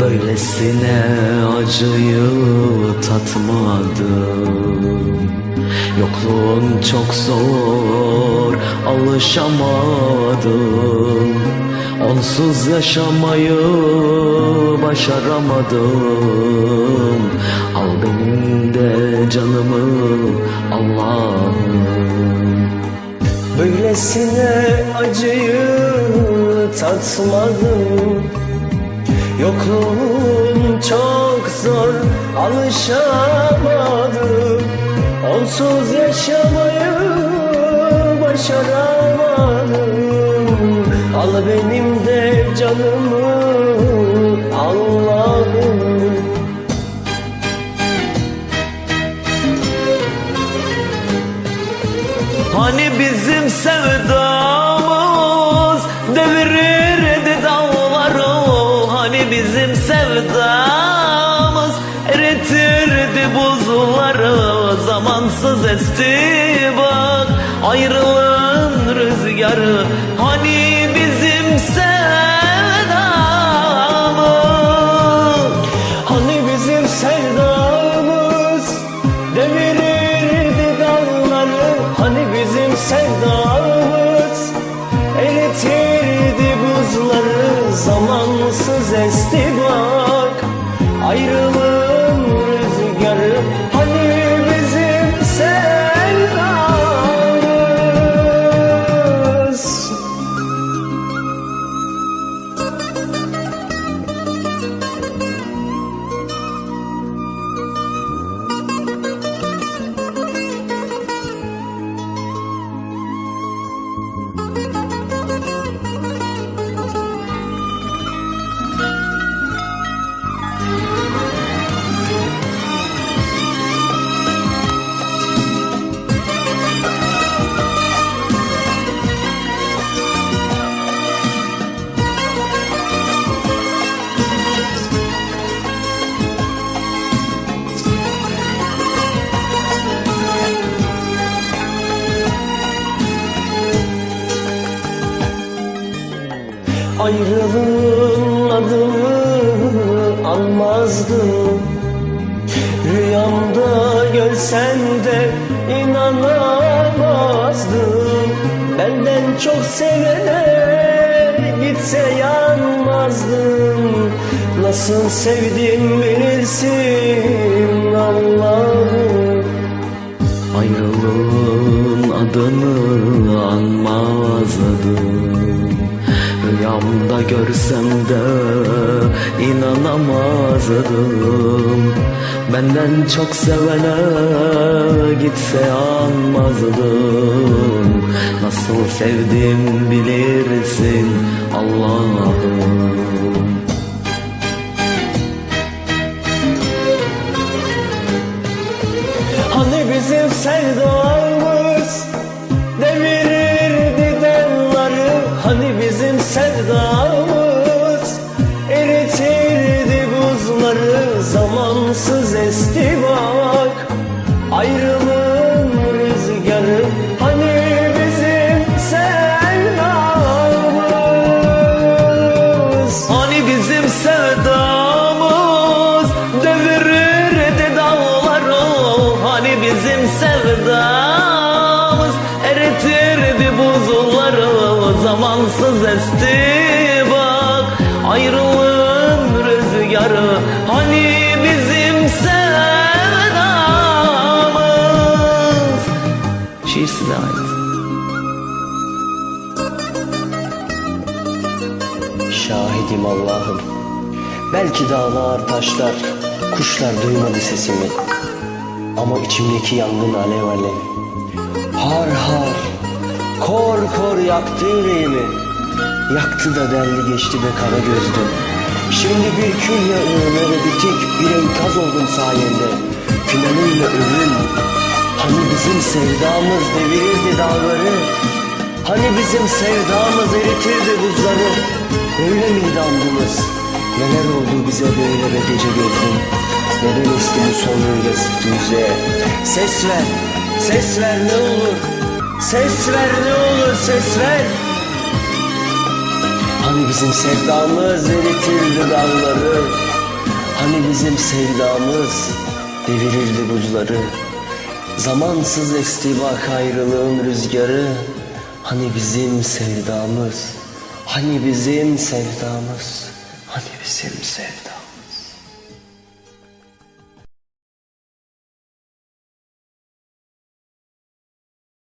Böylesine acıyı tatmadım. Yokluğun çok zor alışamadım. Onsuz yaşamayı başaramadım. Al benim de canımı Allah'ım. Böylesine acıyı tatmadım Yokluğun çok zor alışamadım. Onsuz yaşamayı başaramadım. Al benim de canımı Allah'ım. Hani bizim sevdamız bizim sevdamız eritirdi buzulları Zamansız esti bak ayrılığın rüzgarı Ayrılığın adını almazdım. Rüyamda görsen de inanamazdım. Benden çok sevene gitse yanmazdım. Nasıl sevdim bilirsin görsem de inanamazdım. Benden çok sevene gitse anmazdım Nasıl sevdim bilirsin Allah'ım. Hani bizim sevdamız devirirdi dağları Hani bizim sevdamız sevdamız eritirdi buzulları Zamansız esti bak. Ayrılığın rüzgarı Hani bizim sevdamız? Şiir size ait. Şahidim Allah'ım Belki dağlar taşlar Kuşlar duymadı sesimi Ama içimdeki yangın alev alev Har har Kor kor yaktı yüreğimi. Yaktı da derli geçti be kara gözlüm. Şimdi bir kül yağığına ve bitik Bir enkaz oldum sayende. Finalimle ölüm Hani bizim sevdamız devirirdi dağları. Hani bizim sevdamız eritirdi buzları. Öyle miydi andımız Neler oldu bize böyle be gece gözlüm düze Ses ver, ses ver ne olur. Ses ver ne olur ses ver. Hani bizim sevdamız eritirdi dağları Hani bizim sevdamız devirirdi buzları. Zamansız esti bak ayrılığın rüzgarı. Hani bizim sevdamız Hani bizim sevdamız Hani bizim sevdamız